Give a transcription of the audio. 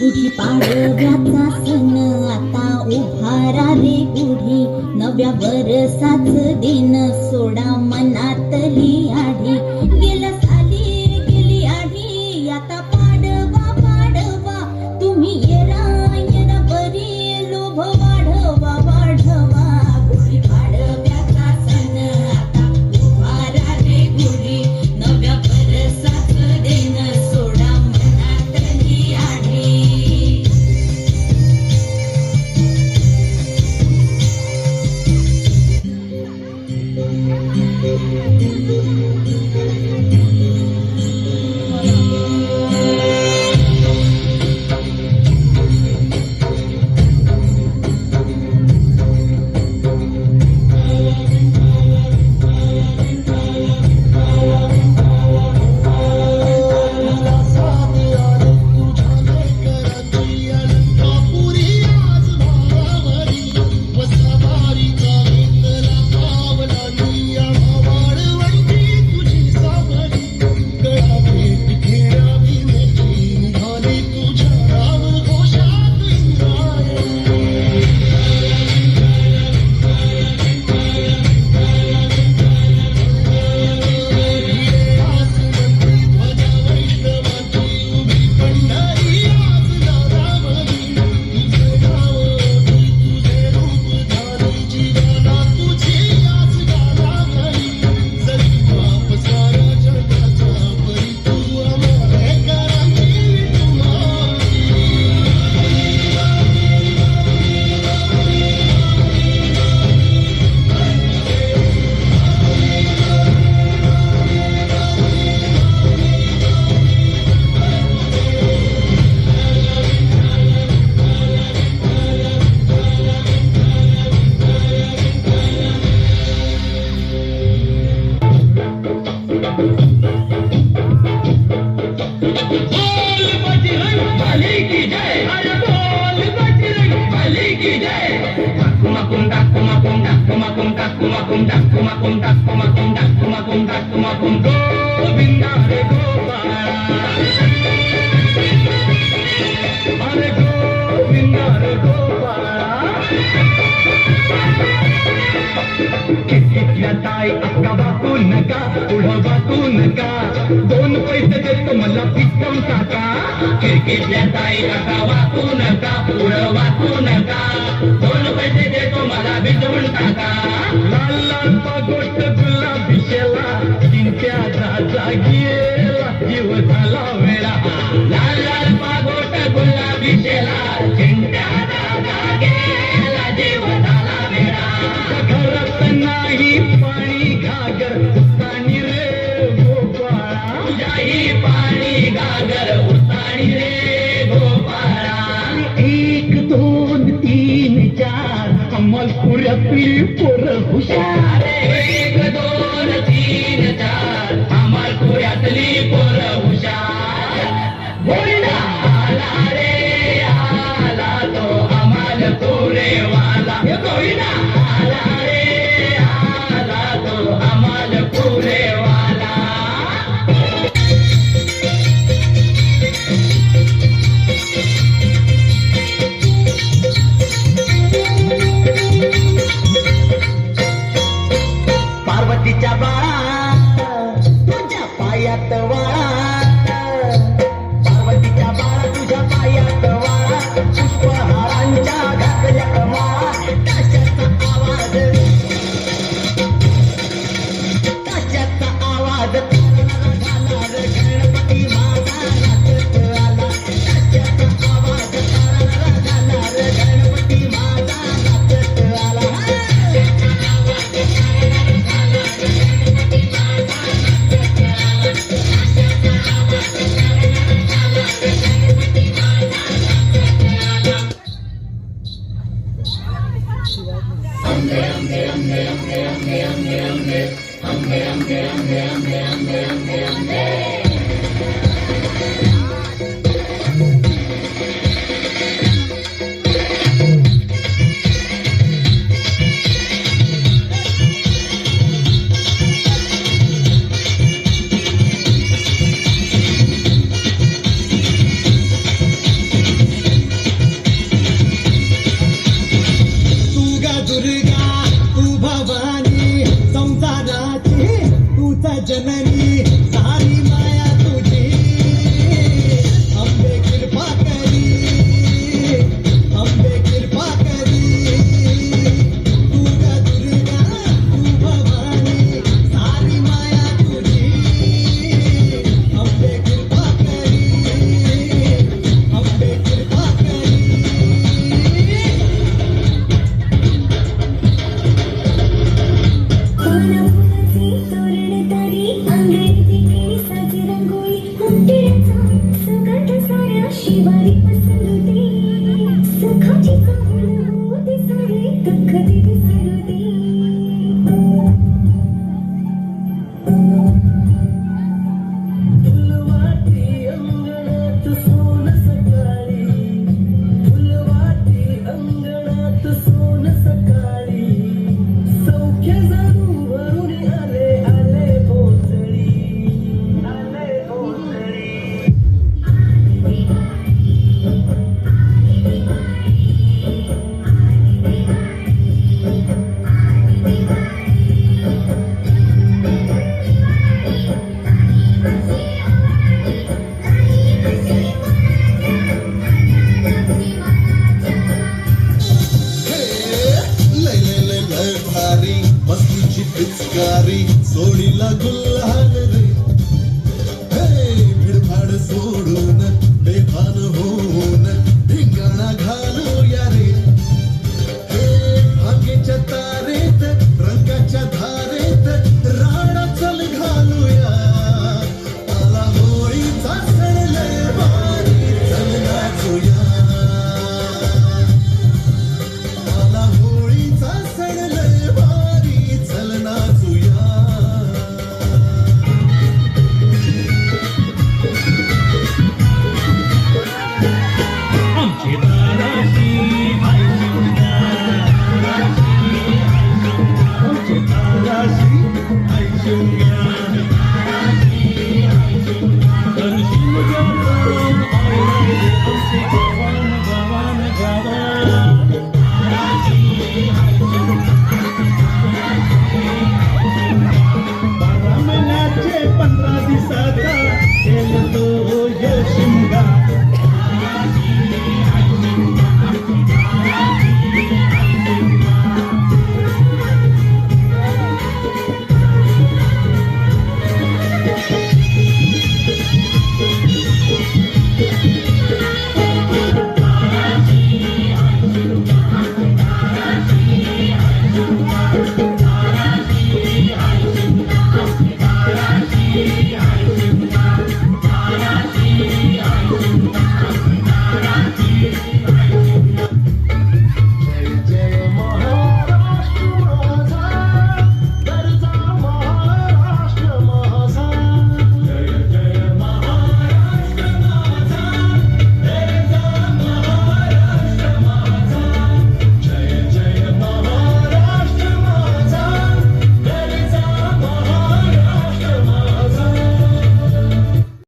गुढी पाडव्याचा सण आता उभारा रे गुढी नव्या वरसाच दिन सोडा मनातली आढी कुमा नका पुढं वाकू नका दोन पैसे देतो मला पिकवून टाका क्रिकेटल्या ताई अक्का वाकू नका पुढं वाकू नका दोन पैसे देतो मला भिजवून टाका लाल लाल पागोट गुलाबी शेला चिंत्याचा जागी आपली पोर हुशार एक दोन तीन चार अमलपुऱ्यातली पोर हुशार बोलला आला रे आला तो अमल पुरेवाला बोलला आला அம்பே அம்பே அம்பே அம்பே அம்பே அம்பே அம்பே அம்பே அம்பே அம்பே அம்பே அம்பே அம்பே